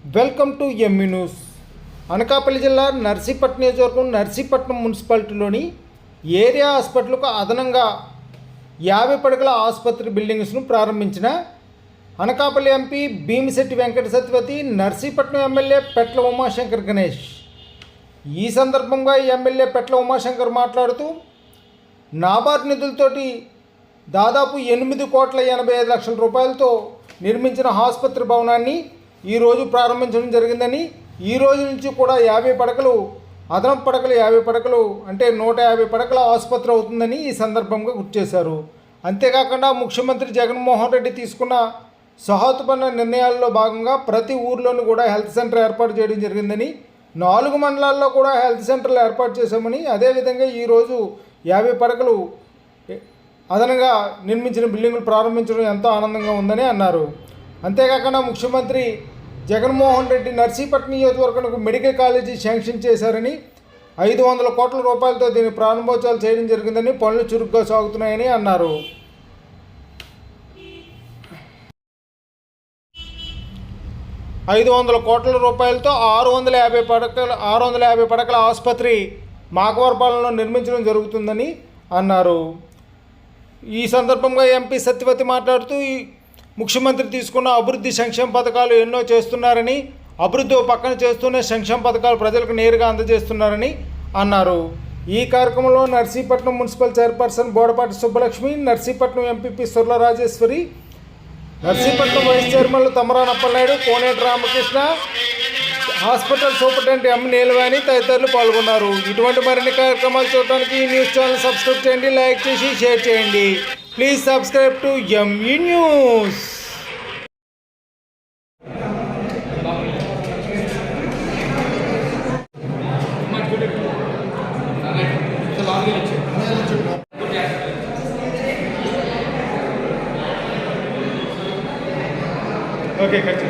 Welcome to ME news Anakapalli జిల్లా నర్సీపట్నం నియోజకవర్గం Narsipatnam మున్సిపాలిటీలోని area హాస్పిటల్కు అదనంగా యాభై పడకల ఆసుపత్రి బిల్డింగ్స్ను ప్రారంభించిన అనకాపల్లి ఎంపీ భీమిశెట్టి వెంకట సత్యవతి నర్సీపట్నం ఎమ్మెల్యే పెట్ల ఉమాశంకర్ గణేష్. ఈ సందర్భంగా ఎమ్మెల్యే పెట్ల ఉమాశంకర్ మాట్లాడుతూ నాబార్డ్ నిధులతోటి దాదాపు ఎనిమిది కోట్ల ఎనభై ఐదు లక్షల రూపాయలతో నిర్మించిన ఆసుపత్రి భవనాన్ని ఈరోజు ప్రారంభించడం జరిగిందని ఈ రోజు నుంచి కూడా యాభై పడకలు అదనపు పడకలు యాభై పడకలు అంటే నూట యాభై పడకల ఆసుపత్రి అవుతుందని ఈ సందర్భంగా గుర్తు చేశారు. అంతేకాకుండా ముఖ్యమంత్రి జగన్మోహన్ రెడ్డి తీసుకున్న సహోత్పన్న నిర్ణయాల్లో భాగంగా ప్రతి ఊర్లోనూ కూడా హెల్త్ సెంటర్ ఏర్పాటు చేయడం జరిగిందని నాలుగు మండలాల్లో కూడా హెల్త్ సెంటర్లు ఏర్పాటు చేశామని అదేవిధంగా ఈరోజు యాభై పడకలు అదనంగా నిర్మించిన బిల్డింగులు ప్రారంభించడం ఎంతో ఆనందంగా ఉందని అన్నారు. అంతేకాకుండా ముఖ్యమంత్రి జగన్మోహన్ రెడ్డి నర్సీపట్నం నియోజకవర్గానికి మెడికల్ కాలేజీ శాంక్షన్ చేశారని ఐదు వందల కోట్ల రూపాయలతో దీని ప్రారంభోత్సవాలు చేయడం జరిగిందని పనులు చురుగ్గా సాగుతున్నాయని అన్నారు. ఐదు వందల కోట్ల రూపాయలతో ఆరు వందల యాభై పడకల ఆరు వందల యాభై పడకల ఆసుపత్రి మాకవరపాలెంలో నిర్మించడం జరుగుతుందని అన్నారు. ఈ సందర్భంగా ఎంపీ సత్యవతి మాట్లాడుతూ ఈ ముఖ్యమంత్రి తీసుకున్న అభివృద్ధి సంక్షేమ పథకాలు ఎన్నో చేస్తున్నారని అభివృద్ధి పక్కన చేస్తూనే సంక్షేమ పథకాలు ప్రజలకు నేరుగా అందజేస్తున్నారని అన్నారు. ఈ కార్యక్రమంలో Narsipatnam municipal chairperson Bodapati Subbalakshmi Narsipatnam MPP Surla Rajeshwari Narsipatnam vice చైర్మన్లు Tamaranappalanaidu Koneti Ramakrishna hospital superintendent M Neelavani తదితరులు పాల్గొన్నారు. ఇటువంటి మరిన్ని కార్యక్రమాలు చూడడానికి ఈ న్యూస్ ఛానల్ సబ్స్క్రైబ్ చేయండి లైక్ చేసి షేర్ చేయండి. Please subscribe to ME news. Okay cut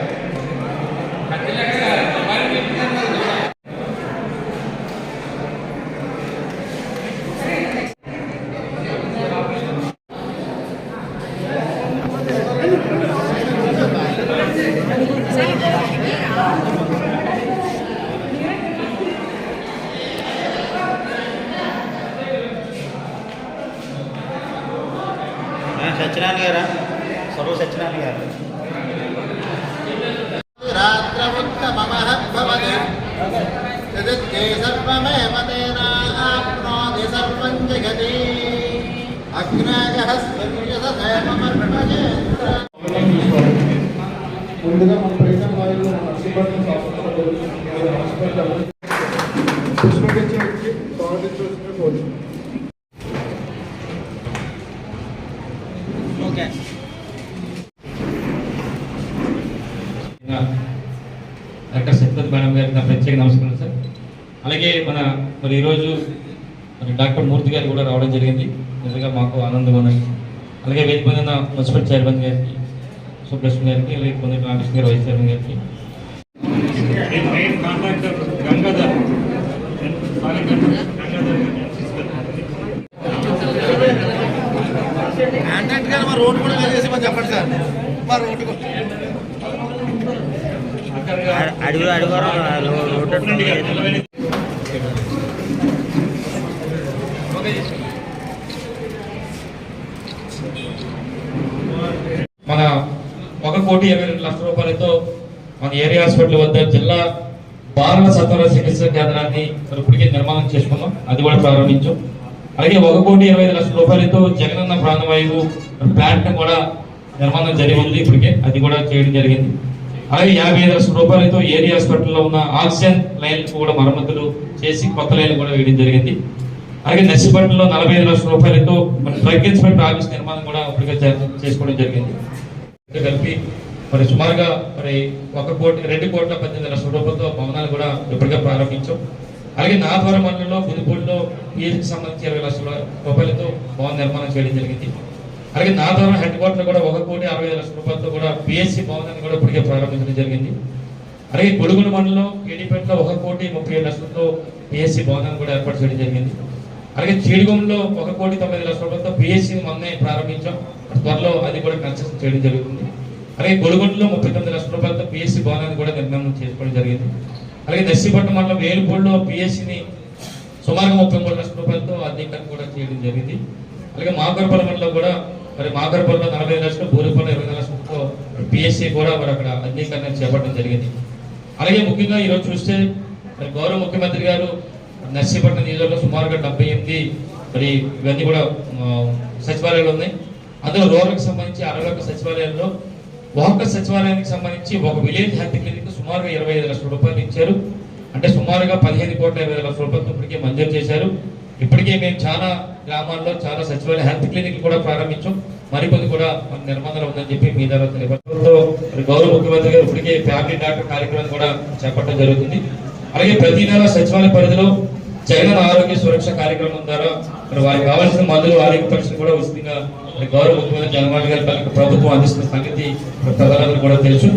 Satyanarayana గారా? సర్వ సత్యనారాయణ గారు? రాత్రముత్తమమహద్భవతి యదిత్తే సర్వమేవ తేనాప్నోతి సర్వం జగతి అగ్నాగः స్వర్యసదేవమర్పయేత్ర ముందుగా మన ప్రయత్నం వారిలో నర్సీపట్నం హాస్పిటల్ హాస్పిటల్ ప్రత్యేక నమస్కారం సార్. అలాగే మన మరి ఈరోజు మరి డాక్టర్ మూర్తి గారు కూడా రావడం జరిగింది. నిజంగా మాకు ఆనందంగా ఉన్నది అలాగే వేదిక పొందిన మున్సిపల్ చైర్మన్ గారికి సుబ్రహ్మణ్యం గారికి అలాగే పొందిన రామకృష్ణ గారు వైస్ చైర్మన్ గారికి. గంగాధర్. కాంట్రాక్ట్ గారు మా రోడ్డు కూడా చెప్పండి సార్. మా రోడ్డు అడుగు అడుగు మన ఒక కోటి ఇరవై రెండు లక్షల రూపాయలతో మన ఏరియా హాస్పిటల్ వద్ద జిల్లా బాలల సత్వర చికిత్స కేంద్రాన్ని ఇప్పటికే నిర్మాణం చేసుకున్నాం. అది కూడా ప్రారంభించాం. అలాగే ఒక కోటి ఇరవై ఐదు లక్షల రూపాయలతో జగనన్న ప్రాణవాయువు ప్లాంట్ కూడా నిర్మాణం జరిగి ఉంది ఇప్పటికే. అది కూడా చేయడం జరిగింది. అలాగే యాభై ఐదు లక్షల రూపాయలతో ఏరియా హాస్పిటల్లో ఉన్న ఆక్సిజన్ లైన్ కూడా మరమ్మతులు చేసి కొత్త లైన్ కూడా వేయడం జరిగింది. అలాగే నర్సిపట్నంలో నలభై ఐదు లక్షల రూపాయలతో మన డ్రగ్ ఇన్స్పెక్టర్ ఆఫీస్ నిర్మాణం కూడా అప్పటికే చేసుకోవడం జరిగింది. కలిపి మరి సుమారుగా మరి ఒక కోటి రెండు కోట్ల పద్దెనిమిది లక్షల రూపాయలతో భవనాలు కూడా ఇప్పటికే ప్రారంభించాం. అలాగే నాథవరం మండలంలో పుదుపూడిలో పిహెచ్కి సంబంధించి ఇరవై లక్షల రూపాయలతో భవన నిర్మాణం చేయడం జరిగింది. అలాగే నాథవరం హెడ్ క్వార్టర్ కూడా ఒక కోటి అరవై లక్షల రూపాయలతో కూడా పిఎస్సి భవనాన్ని కూడా ఇప్పటికే ప్రారంభించడం జరిగింది. అలాగే గొడుగుల మండలం కేడీపేటలో ఒక కోటి ముప్పై ఏడు లక్షలతో పిఎస్సి భవనాన్ని కూడా ఏర్పాటు చేయడం జరిగింది. అలాగే చీడిగంలో ఒక కోటి తొమ్మిది లక్షల రూపాయలతో పిఎస్సిని మొన్నే ప్రారంభించాం. త్వరలో అది కూడా కన్స్ట్రక్షన్ చేయడం జరుగుతుంది. అలాగే గొడుగుంటలో ముప్పై తొమ్మిది లక్షల రూపాయలతో పిఎస్సి భవనాన్ని కూడా నిర్మాణం చేసుకోవడం జరిగింది. అలాగే నర్సీపట్నం మండలం వేలుపూడిలో పిఎస్సిని సుమారుగా ముప్పై మూడు లక్షల రూపాయలతో అధికారం కూడా చేయడం జరిగింది. అలాగే మాకరపల్లి మండలం కూడా మరి మాకరపల్లిలో నలభై లక్షలు బూరిపల్లి ఇరవై లక్షలతో పిఎస్సి కూడా మరి అక్కడ అంగీకరణ చేపట్టడం జరిగింది. అలాగే ముఖ్యంగా ఈరోజు చూస్తే మరి గౌరవ ముఖ్యమంత్రి గారు నర్సీపట్నం నియోజకవర్గంలో సుమారుగా డెబ్బై ఎనిమిది మరి ఇవన్నీ కూడా సచివాలయాలు ఉన్నాయి. అందులో రూరల్కి సంబంధించి అరవై ఒక్క సచివాలయాల్లో ఒక్క సచివాలయానికి సంబంధించి ఒక విలేజ్ హెల్త్ క్లినిక్ సుమారుగా ఇరవై ఐదు లక్షల రూపాయలు ఇచ్చారు. అంటే సుమారుగా పదిహేను కోట్ల ఇరవై లక్షల రూపాయలు ఇప్పటికే మంజూరు చేశారు. ఇప్పటికే మేము చాలా గ్రామాల్లో చాలా సచివాలయ హెల్త్ క్లినిక్ కూడా ప్రారంభించాం. మరికొద్ది కూడా మన నిర్మాణంలో ఉందని చెప్పి మీ ద్వారా తెలియపరచడంతో గౌరవ ముఖ్యమంత్రి గారు ఇప్పటికే ఫ్యామిలీ డాక్టర్ కార్యక్రమం కూడా చేపట్టడం జరుగుతుంది. అలాగే ప్రతి నెల సచివాలయ పరిధిలో జగన్ ఆరోగ్య సురక్ష కార్యక్రమం ద్వారా మరి వారికి కావాల్సిన మందులు ఆరోగ్య పరీక్షలు కూడా ఉచితంగా గౌరవ ముఖ్యమంత్రి జగన్మోహన్ గారి ప్రభుత్వం అందిస్తున్న సంగతి ప్రజలందరూ కూడా తెలుసు.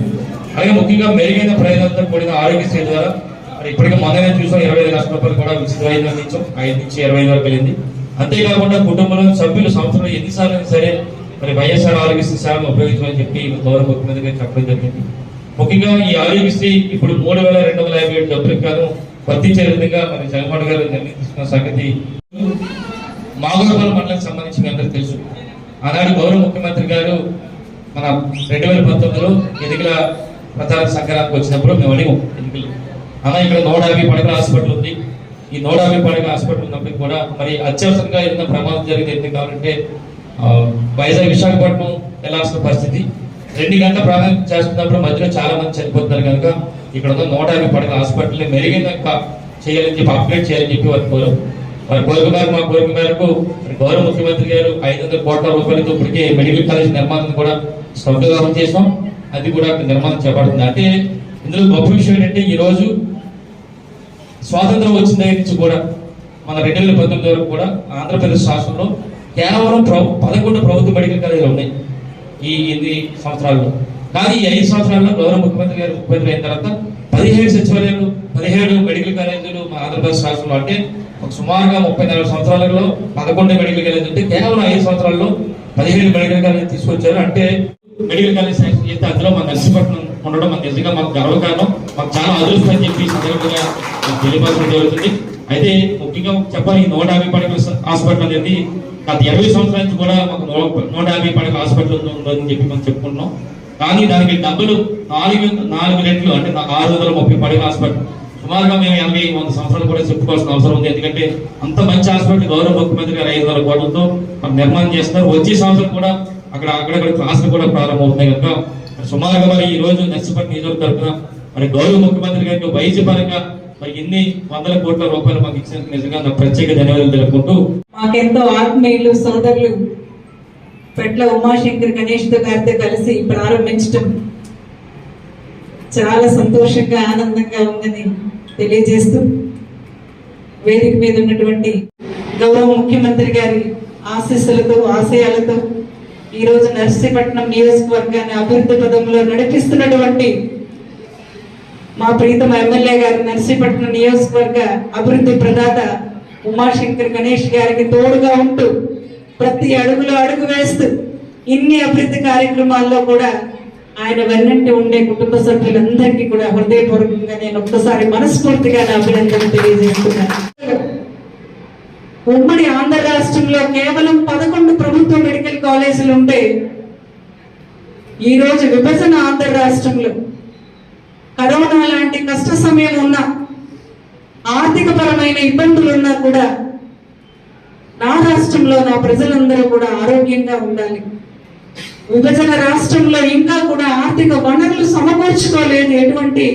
అలాగే ముఖ్యంగా మెరుగైన ప్రయోజనాలతో కూడిన ఆరోగ్యశ్రీ ద్వారా మరి ఇప్పటికే మొన్ననే చూసాం ఇరవై ఐదు లక్షల రూపాయలు కూడా ఉచిత వైద్యం అందించాం. ఐదు నుంచి ఇరవై ఐదు వరకు వెళ్ళింది. అంతేకాకుండా కుటుంబంలో సభ్యులు సంవత్సరంలో ఎన్నిసార్లు సరే మరి వైఎస్ఆర్ ఆరోగ్యశ్రీ సేవలు ఉపయోగించమని చెప్పి గౌరవ ముఖ్యమంత్రి గారు చెప్పడం జరిగింది. ముఖ్యంగా ఈ ఆరోగ్యశ్రీ ఇప్పుడు మూడు వేల రెండు వందల యాభై ఏడు డబ్బులకు గాను వర్తించే విధంగా మరి జగన్మోహన్ గారు నిర్ణయం తీసుకున్న సంగతి మాగురపల్లి మండలానికి సంబంధించి మీ అందరికీ తెలుసు. ఆనాడు గౌరవ ముఖ్యమంత్రి గారు మన రెండు వేల పంతొమ్మిదిలో ఎన్నికల ప్రచార సంక్రాంతికి వచ్చినప్పుడు మేము అడిగాం ఎన్నికలు. అలా ఇక్కడ నూట యాభై పడకల హాస్పిటల్ ఉంది. ఈ నూట యాభై పడకల హాస్పిటల్ ఉన్నప్పటికీ కూడా మరి అత్యవసరంగా ఏదైనా ప్రమాదం జరిగింది ఎందుకు కావాలంటే వైజాగ్ విశాఖపట్నం వెళ్ళాల్సిన పరిస్థితి. రెండు గంటల ప్రాణం చేస్తున్నప్పుడు మధ్యలో చాలా మంది చనిపోతున్నారు కనుక ఇక్కడ ఉన్న నూట యాభై పడకల హాస్పిటల్ మెరుగైన చేయాలని చెప్పి అప్గ్రేడ్ చేయాలని చెప్పి వారు కోరాం. వారి కోరిక మేరకు మా కోరిక మేరకు గౌరవ ముఖ్యమంత్రి గారు ఐదు వందల కోట్ల రూపాయలతో ఇప్పటికే మెడికల్ కాలేజ్ నిర్మాణం కూడా స్వగ్రహం చేసాం అది కూడా నిర్మాణం చేపడుతుంది. అంటే ఇందులో గొప్ప విషయం ఏంటంటే ఈరోజు స్వాతంత్రం వచ్చిన దగ్గర నుంచి కూడా మన రెండు వేల పంతొమ్మిది వరకు కూడా ఆంధ్రప్రదేశ్ రాష్ట్రంలో కేవలం ప్రభు పదకొండు ప్రభుత్వ మెడికల్ కాలేజీలు ఉన్నాయి ఈ ఎనిమిది సంవత్సరాల్లో. కానీ ఈ ఐదు సంవత్సరాల్లో గౌరవ ముఖ్యమంత్రి గారు ముఖ్యమంత్రి అయిన తర్వాత పదిహేడు సచివాలయాలు పదిహేడు మెడికల్ కాలేజీలు మా ఆంధ్రప్రదేశ్ రాష్ట్రంలో అంటే ఒక సుమారుగా ముప్పై నాలుగు సంవత్సరాలలో పదకొండు మెడికల్ కాలేజీ ఉంటే కేవలం ఐదు సంవత్సరాల్లో పదిహేడు మెడికల్ కాలేజీ తీసుకొచ్చారు. అంటే మెడికల్ కాలేజ్ శాంక్షన్ చేస్తే అందులో మన నర్సీపట్నం ఉండడం మన నిజంగా మాకు గర్వకారణం. మాకు చాలా అదృష్టం అని చెప్పి సందర్భంగా తెలియపరచడం జరుగుతుంది అయితే ముఖ్యంగా చెప్పాలి నూట యాభై పడకల హాస్పిటల్ అనేది గత ఇరవై సంవత్సరాల నుంచి కూడా మాకు నూట యాభై పడకల హాస్పిటల్ ఉందని చెప్పి మనం చెప్పుకుంటున్నాం. కానీ దానికి డబ్బులు నాలుగు నాలుగు రెట్లు అంటే నాకు ఆరు వందల ముప్పై పడకల హాస్పిటల్. సుమారుగా మేము ఎనభై వంద సంవత్సరాలు కూడా చెప్పుకోవాల్సిన అవసరం ఉంది. ఎందుకంటే అంత మంచి హాస్పిటల్ గౌరవ ముఖ్యమంత్రి గారు ఐదు వందల కోట్లతో నిర్మాణం చేస్తున్నారు. వచ్చే సంవత్సరం కూడా అక్కడ అక్కడక్కడ క్లాసులు కూడా ప్రారంభమవుతున్నాయి కనుక సుమారుగా మరి ఈ రోజు నర్సిపట్ నియోజకవర్గం తరఫున మరి గౌరవ ముఖ్యమంత్రి గారికి వైద్య పరంగా మరి ఎన్ని వందల కోట్ల రూపాయలు మాకు ఇచ్చినందుకు నిజంగా ప్రత్యేక ధన్యవాదాలు తెలుపుకుంటూ మాకెంతో ఆత్మీయులు సోదరులు పెట్ల ఉమాశంకర్ గణేష్తో గారితో కలిసి ప్రారంభించడం చాలా సంతోషంగా ఆనందంగా ఉందని తెలియజేస్తూ వేదిక మీద ఉన్నటువంటి గౌరవ ముఖ్యమంత్రి గారి ఆశీస్సులతో ఆశయాలతో ఈ రోజు నర్సీపట్నం నియోజకవర్గాన్ని అభివృద్ధి పదంలో నడిపిస్తున్నటువంటి మా ప్రీతమ ఎమ్మెల్యే గారు నర్సీపట్నం నియోజకవర్గ అభివృద్ధి ప్రదాత ఉమాశంకర్ గణేష్ గారికి తోడుగా ఉంటూ ప్రతి అడుగులో అడుగు వేస్తూ ఇన్ని అభివృద్ధి కార్యక్రమాల్లో కూడా ఆయన వెన్నంటి ఉండే కుటుంబ సభ్యులందరికీ కూడా హృదయపూర్వకంగా నేను ఒక్కసారి మనస్ఫూర్తిగా నా అభినందన తెలియజేస్తున్నాను. ఉమ్మడి ఆంధ్ర రాష్ట్రంలో కేవలం పదకొండు ప్రభుత్వ మెడికల్ కాలేజీలు ఉంటే ఈరోజు విభజన ఆంధ్ర రాష్ట్రంలో కరోనా లాంటి కష్ట సమయం ఉన్న ఆర్థిక పరమైన ఇబ్బందులు ఉన్నా కూడా నా రాష్ట్రంలో నా ప్రజలందరూ కూడా ఆరోగ్యంగా ఉండాలి. విభజన రాష్ట్రంలో ఇంకా కూడా ఆర్థిక వనరులు సమకూర్చుకోలేదు ఎటువంటి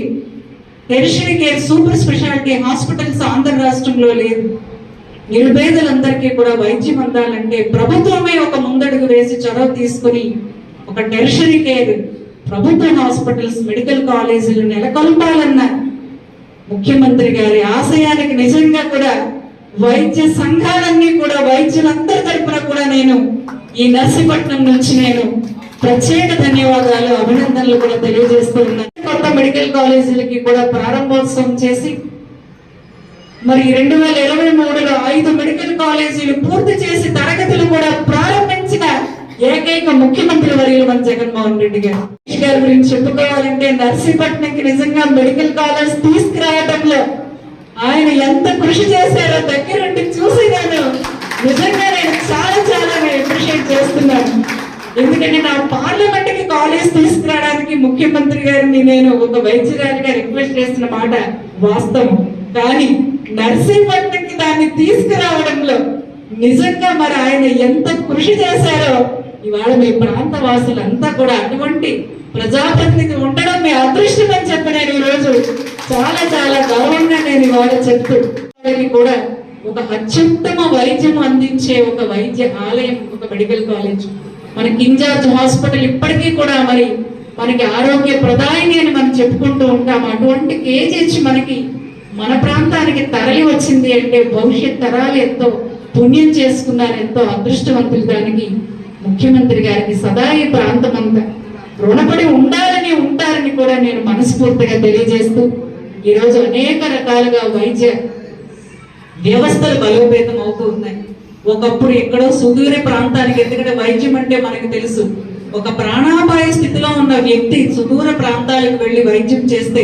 tertiary care super speciality hospitals Andhra రాష్ట్రంలో లేదు నిరుపేదలందరికీ కూడా వైద్యం అందాలంటే ప్రభుత్వమే ఒక ముందడుగు వేసి చొరవ తీసుకుని ఒక టెరిషరీ కేర్ ప్రభుత్వ హాస్పిటల్స్ మెడికల్ కాలేజీలు నెలకొల్పాలన్న ముఖ్యమంత్రి గారి ఆశయానికి నిజంగా కూడా వైద్య సంఘాలన్నీ కూడా వైద్యులందరి తరపున కూడా నేను ఈ నర్సీపట్నం నుంచి నేను ప్రత్యేక ధన్యవాదాలు అభినందనలు కూడా తెలియజేస్తూ ఉన్నాను కొత్త మెడికల్ కాలేజీలకి కూడా ప్రారంభోత్సవం చేసి మరి రెండు వేల ఇరవై మూడులో ఐదు మెడికల్ కాలేజీలు పూర్తి చేసి తరగతులు కూడా ప్రారంభించిన ఏకైక ముఖ్యమంత్రి వర్యులు మన జగన్మోహన్ రెడ్డి గారు. ఈ గారి గురించి చెప్పుకోవాలంటే నర్సీపట్నంకి నిజంగా మెడికల్ కాలేజ్ తీసుకురావడంలో ఆయన ఎంత కృషి చేశారో దగ్గరుండి చూసి నేను నిజంగా నేను చాలా చాలా అప్రిషియేట్ చేస్తున్నాను. ఎందుకంటే నా పార్లమెంట్కి కాలేజ్ తీసుకురావడానికి ముఖ్యమంత్రి గారిని నేను ఒక వైద్యురాలిగా రిక్వెస్ట్ చేసిన మాట వాస్తవం. కానీ నర్సీపట్నంకి దాన్ని తీసుకురావడంలో నిజంగా మరి ఆయన ఎంత కృషి చేశారో ఇవాళ మీ ప్రాంత వాసులంతా కూడా అటువంటి ప్రజాప్రతినిధి ఉండడం మీ అదృష్టం అని చెప్పి నేను ఈరోజు చాలా చాలా గౌరవంగా నేను ఇవాళ చెప్తూ కూడా ఒక అత్యుత్తమ వైద్యం అందించే ఒక వైద్య ఆలయం ఒక మెడికల్ కాలేజ్. మనకి ఇన్ఛార్జ్ హాస్పిటల్ ఇప్పటికీ కూడా మరి మనకి ఆరోగ్య ప్రదాయిని అని మనం చెప్పుకుంటూ ఉంటాం. అటువంటి కేజీహెచ్ మనకి మన ప్రాంతానికి తరలి వచ్చింది అంటే భవిష్యత్ తరాలు ఎంతో పుణ్యం చేసుకున్నారు ఎంతో అదృష్టవంతులు దానికి. ముఖ్యమంత్రి గారికి సదా ఈ ప్రాంతం అంతా రుణపడి ఉండాలని ఉంటారని కూడా నేను మనస్ఫూర్తిగా తెలియజేస్తూ ఈరోజు అనేక రకాలుగా వైద్య వ్యవస్థలు బలోపేతం అవుతూ ఉన్నాయి. ఒకప్పుడు ఎక్కడో సుదూర ప్రాంతానికి ఎందుకంటే వైద్యం అంటే మనకు తెలుసు. ఒక ప్రాణాపాయ స్థితిలో ఉన్న వ్యక్తి సుదూర ప్రాంతాలకు వెళ్ళి వైద్యం చేస్తే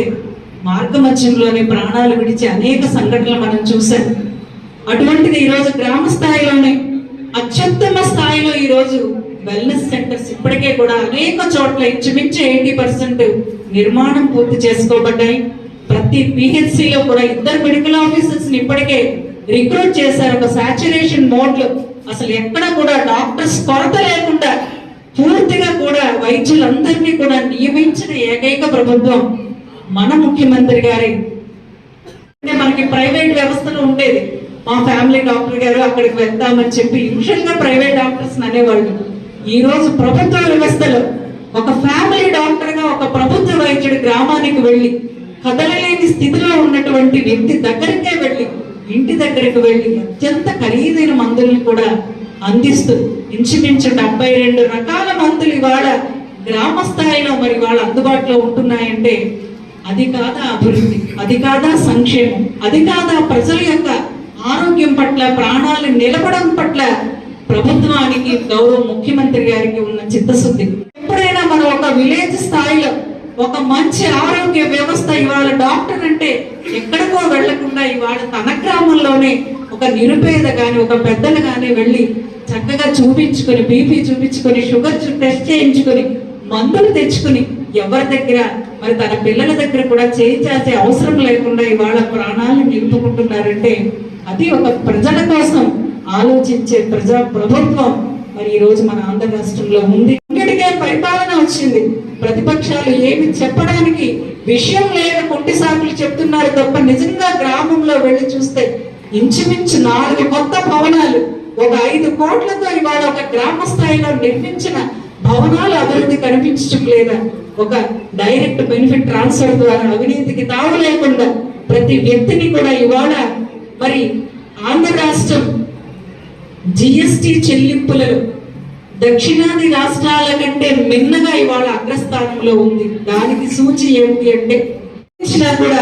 మార్గమధ్యంలోనే ప్రాణాలు విడిచి అనేక సంఘటనలు మనం చూసాం అటువంటిది ఈరోజు గ్రామ స్థాయిలోనే స్థాయిలో ఈరోజు వెల్నెస్ సెంటర్స్ ఇప్పటికే కూడా అనేక చోట్ల ఇంచుమించు ఎయిటీ పర్సెంట్ నిర్మాణం పూర్తి చేసుకోబడ్డాయి. ప్రతి పిహెచ్సిలో లో కూడా ఇద్దరు మెడికల్ ఆఫీసర్స్ ఇప్పటికే రిక్రూట్ చేశారు. ఒక సాచురేషన్ మోడ్ అసలు ఎక్కడ కూడా డాక్టర్స్ కొరత లేకుండా పూర్తిగా కూడా వైద్యులందరినీ కూడా నియమించిన ఏకైక ప్రభుత్వం మన ముఖ్యమంత్రి గారి. అంటే మనకి ప్రైవేట్ వ్యవస్థలో మా ఫ్యామిలీ డాక్టర్ గారు అక్కడికి వెళ్తామని చెప్పి యూజువల్గా ప్రైవేట్ డాక్టర్స్ అనేవాళ్ళు. ఈరోజు ప్రభుత్వ వ్యవస్థలో ఒక ఫ్యామిలీ డాక్టర్గా ఒక ప్రభుత్వ వైద్యుడు గ్రామానికి వెళ్ళి కదలలేని స్థితిలో ఉన్నటువంటి వ్యక్తి దగ్గరికే వెళ్ళి ఇంటి దగ్గరికి వెళ్ళి అత్యంత ఖరీదైన మందుల్ని కూడా అందిస్తూ ఇంచుమించు డెబ్బై రెండు రకాల మందులు ఇవాళ గ్రామ స్థాయిలో మరి వాళ్ళ అందుబాటులో ఉంటున్నాయంటే అది కాదా అభివృద్ధి అది కాదా సంక్షేమం అది కాదా ప్రజల యొక్క ఆరోగ్యం పట్ల ప్రాణాలు నిలబడం పట్ల ప్రభుత్వానికి గౌరవ ముఖ్యమంత్రి గారికి ఉన్న చిత్తశుద్ధి. ఎప్పుడైనా మనం ఒక విలేజ్ స్థాయిలో ఒక మంచి ఆరోగ్య వ్యవస్థ ఇవాళ డాక్టర్ అంటే ఎక్కడికో వెళ్ళకుండా ఇవాళ తన గ్రామంలోనే ఒక నిరుపేద కానీ ఒక పెద్దలు కానీ వెళ్ళి చక్కగా చూపించుకొని బీపీ చూపించుకొని షుగర్ టెస్ట్ చేయించుకొని మందులు తెచ్చుకుని ఎవరి దగ్గర మరి తన పిల్లల దగ్గర కూడా చేయించాల్సే అవసరం లేకుండా ఇవాళ ప్రాణాలు నిలుపుకుంటున్నారంటే అది ఒక ప్రజల కోసం ఆలోచించే ప్రజా ప్రభుత్వం మరి ఈ రోజు మన ఆంధ్ర రాష్ట్రంలో ఉంది. ఇంకటికే పరిపాలన వచ్చింది. ప్రతిపక్షాలు ఏమి చెప్పడానికి విషయం లేని కొట్టి సాకులు చెప్తున్నారు తప్ప నిజంగా గ్రామంలో వెళ్ళి చూస్తే ఇంచుమించు నాలుగు కొత్త భవనాలు ఒక ఐదు కోట్లతో ఇవాళ ఒక గ్రామ స్థాయిలో నిర్మించిన భవనాలు అభివృద్ధి కనిపించడం లేదా ఒక డైరెక్ట్ బెనిఫిట్ ట్రాన్స్ఫర్ ద్వారా అవినీతికి తావు లేకుండా ప్రతి వ్యక్తిని కూడా ఇవాళ మరి ఆంధ్ర రాష్ట్రం జిఎస్టి చెల్లింపులలో దక్షిణాది రాష్ట్రాల కంటే మిన్నగా ఇవాళ అగ్రస్థానంలో ఉంది. దానికి సూచి ఏమిటి అంటే కూడా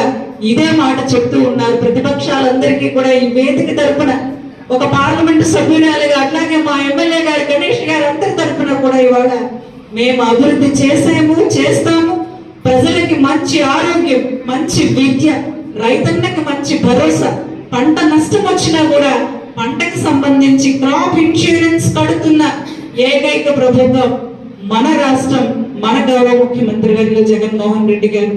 ఇదే మాట చెప్తూ ఉన్నారు. ప్రతిపక్షాలందరికీ కూడా ఈ వేదిక తరపున ఒక పార్లమెంటు సభ్యురాలుగా అట్లాగే మా ఎమ్మెల్యే గారు గణేష్ గారు అందరి తరపున కూడా ఇవాళ మేము అభివృద్ధి చేసాము చేస్తాము. ప్రజలకి మంచి ఆరోగ్యం మంచి విద్య రైతన్నకి మంచి భరోసా పంట నష్టం వచ్చినా కూడా పంటకు సంబంధించి క్రాప్ ఇన్సూరెన్స్ కడుతున్న ఏకైక ప్రభుత్వం మన రాష్ట్రం మన గౌరవ ముఖ్యమంత్రి గారు జగన్మోహన్ రెడ్డి గారు.